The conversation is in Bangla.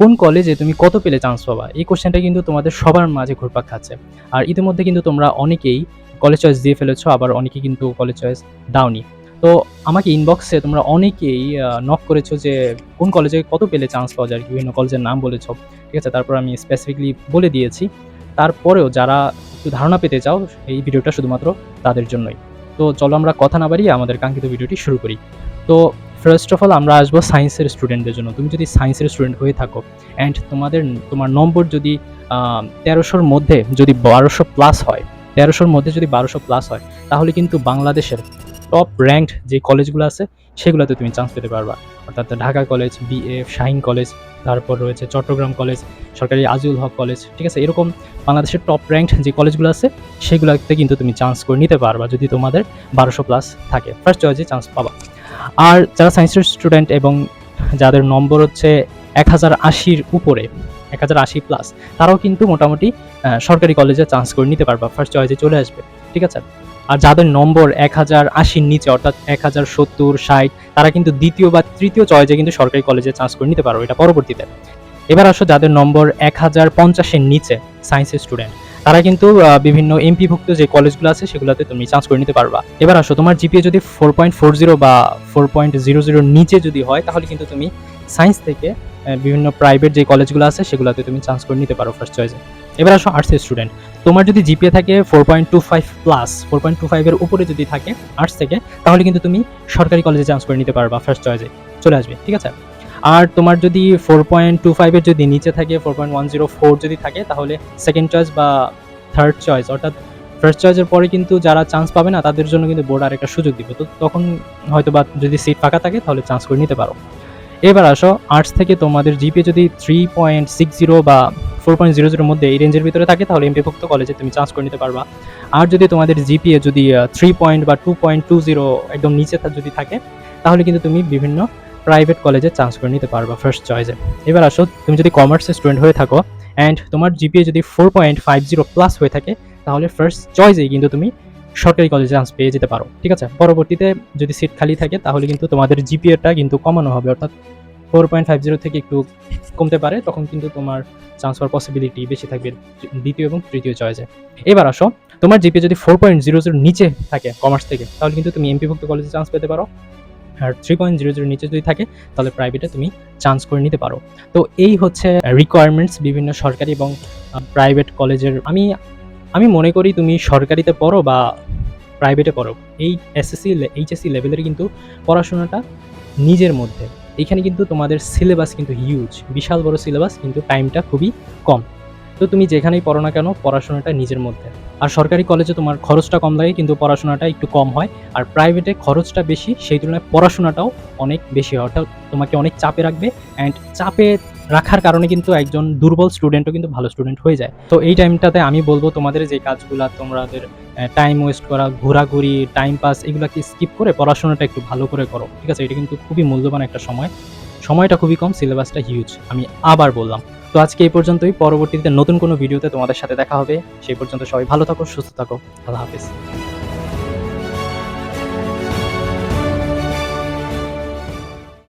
কোন কলেজে তুমি কত পেলে চান্স পাবা? এই কোশ্চেনটা কিন্তু তোমাদের সবার মাঝে ঘুরপাক খাচ্ছে। আর ইতিমধ্যে কিন্তু তোমরা অনেকেই কলেজ চয়েস দিয়ে ফেলেছো, আবার অনেকে কিন্তু কলেজ চয়েস দাওনি। তো আমাকে ইনবক্সে তোমরা অনেকেই নক করেছ যে কোন কলেজে কত পেলে চান্স পাওয়া যায় বিভিন্ন কলেজের নাম বলেছ। ঠিক আছে, তারপর আমি স্পেসিফিকলি বলে দিয়েছি। তারপরেও যারা একটু ধারণা পেতে চাও, এই ভিডিওটা শুধুমাত্র তাদের জন্যই। তো চলো আমরা কথা না বাড়িয়ে আমাদের কাঙ্ক্ষিত ভিডিওটি শুরু করি। তো ফার্স্ট অফ অল আমরা আসব সায়েন্সের স্টুডেন্টদের জন্য। তুমি যদি সায়েন্সের স্টুডেন্ট হয়ে থাকো অ্যান্ড তোমাদের, তোমার নম্বর যদি তেরোশোর মধ্যে যদি বারোশো প্লাস হয়, তেরোশোর মধ্যে যদি বারোশো প্লাস হয়, তাহলে কিন্তু বাংলাদেশের টপ র্যাঙ্কড যে কলেজগুলো আছে, সেগুলোতে তুমি চান্স পেতে পারবা। অর্থাৎ Dhaka college BF Shaheen college তারপর রয়েছে চট্টগ্রাম কলেজ সরকারি আজিউল হক কলেজ ঠিক আছে? এরকম বাংলাদেশের টপ র্যাঙ্কড যে কলেজগুলো আছে, সেগুলোতে কিন্তু তুমি চান্স করে নিতে পারবা যদি তোমাদের বারোশো প্লাস থাকে। ফার্স্ট চয়েসে চান্স পাবা। আর যারা সায়েন্সের স্টুডেন্ট এবং যাদের নম্বর হচ্ছে এক হাজার আশির উপরে, এক হাজার আশি প্লাস তারাও কিন্তু মোটামুটি সরকারি কলেজে চান্স করে নিতে পারবা ফার্স্ট চয়েসে চলে আসবে, ঠিক আছে? আর যাদের নম্বর এক হাজার আশির নিচে, অর্থাৎ এক হাজার সত্তর, ষাট, তারা কিন্তু দ্বিতীয় বা তৃতীয় চয়েসে কিন্তু সরকারি কলেজে চান্স করে নিতে পারো এটা পরবর্তীতে। এবার আসো যাদের নম্বর এক হাজার পঞ্চাশের নিচে সায়েন্সের স্টুডেন্ট তারা কিন্তু বিভিন্ন এমপিভুক্ত যে কলেজগুলো আছে সেগুলোতে তুমি চান্স করে নিতে পারবা। এবার আসো, তোমার জিপিএ যদি ফোর পয়েন্ট ফোর জিরো বা ফোর পয়েন্ট জিরো জিরোর নিচে যদি হয়, তাহলে কিন্তু তুমি সায়েন্স থেকে বিভিন্ন প্রাইভেট যে কলেজগুলো আছে সেগুলোতে তুমি চান্স করে নিতে পারো ফার্স্ট চয়েসে এবার আসো আর্টসের স্টুডেন্ট তোমার যদি জিপিএ থাকে four point two five plus four point two ফাইভের উপরে যদি থাকে আর্টস থেকে, তাহলে কিন্তু তুমি সরকারি কলেজে চান্স করে নিতে পারবা ফার্স্ট চয়েসে চলে আসবে, ঠিক আছে? আর তোমার যদি ফোর পয়েন্ট টু ফাইভের যদি নিচে থাকে four point one zero four যদি থাকে, তাহলে সেকেন্ড চয়েস বা থার্ড চয়েস অর্থাৎ ফার্স্ট চয়েসের পরে কিন্তু যারা চান্স পাবে না, তাদের জন্য কিন্তু বোর্ড আর একটা সুযোগ দিবে। তো তখন হয়তো বা যদি সিট ফাঁকা থাকে, তাহলে চান্স করে নিতে পারো। এবার আসো আর্টস থেকে তোমাদের জিপিএ যদি থ্রি পয়েন্ট সিক্স জিরো বা ফোর পয়েন্ট জিরো জিরোর মধ্যে এই রেঞ্জের ভিতরে থাকে, তাহলে এমপিভুক্ত কলেজে তুমি চান্স করে নিতে পারবা। আর যদি তোমাদের জিপিএ যদি থ্রি পয়েন্ট বা টু পয়েন্ট টু জিরো একদম নিচে যদি থাকে, তাহলে কিন্তু তুমি বিভিন্ন প্রাইভেট কলেজে চান্স করে নিতে পারবা ফার্স্ট চয়েসে এবার আসো, তুমি যদি কমার্সের স্টুডেন্ট হয়ে থাকো অ্যান্ড তোমার জিপিএ যদি four point five zero plus হয়ে থাকে, তাহলে ফার্স্ট চয়েসেই কিন্তু তুমি সরকারি কলেজে চান্স পেয়ে যেতে পারো। ঠিক আছে? পরবর্তীতে যদি সিট খালি থাকে, তাহলে কিন্তু তোমাদের জিপিএটা কিন্তু কমানো হবে। অর্থাৎ ফোর পয়েন্ট ফাইভ জিরো থেকে একটু কমতে পারে, তখন কিন্তু তোমার চান্স হওয়ার পসিবিলিটি বেশি থাকবে দ্বিতীয় এবং তৃতীয় চয়েসে এবার আসো, তোমার জিপিএ যদি ফোর পয়েন্ট জিরো জিরো নিচে থাকে কমার্স থেকে, তাহলে কিন্তু তুমি এমপিভুক্ত কলেজে চান্স পেতে পারো। আর থ্রি পয়েন্ট জিরো জিরো নিচে যদি থাকে, তাহলে প্রাইভেটে তুমি চান্স করে নিতে পারো। তো এই হচ্ছে রিকোয়ারমেন্টস বিভিন্ন সরকারি এবং প্রাইভেট কলেজের আমি আমি মনে করি তুমি সরকারিতে পড়ো বা প্রাইভেটে পড়ো, এই এসএসসি এইচএসসি লেভেলের কিন্তু পড়াশোনাটা নিজের মধ্যে। এখানে কিন্তু তোমাদের সিলেবাস কিন্তু হিউজ বিশাল বড় সিলেবাস কিন্তু টাইমটা খুবই কম। তো তুমি যেখানেই পড়ো না কেন, পড়াশোনাটা নিজের মধ্যে। আর সরকারি কলেজে তোমার খরচটা কম লাগে, কিন্তু পড়াশোনাটা একটু কম হয়। আর প্রাইভেটে খরচটা বেশি, সেই তুলনায় পড়াশোনাটাও অনেক বেশি হয়। অর্থাৎ তোমাকে অনেক চাপে রাখবে অ্যান্ড চাপে রাখার কারণে কিন্তু একজন দুর্বল স্টুডেন্টও কিন্তু ভালো স্টুডেন্ট হয়ে যায়। তো এই টাইমটাতে আমি বলব, তোমাদের যে কাজগুলো, তোমাদের টাইম ওয়েস্ট করা, ঘোরাঘুরি টাইম পাস এগুলোকে স্কিপ করে পড়াশোনাটা একটু ভালো করে করো। ঠিক আছে? এটা কিন্তু খুবই মূল্যবান একটা সময়। সময়টা খুবই কম সিলেবাসটা হিউজ আমি আবার বললাম। তো আজকে এই পর্যন্তই। পরবর্তীতে নতুন কোনো ভিডিওতে তোমাদের সাথে দেখা হবে। সেই পর্যন্ত সবাই ভালো থাকো, সুস্থ থাকো। আল্লাহ হাফিজ।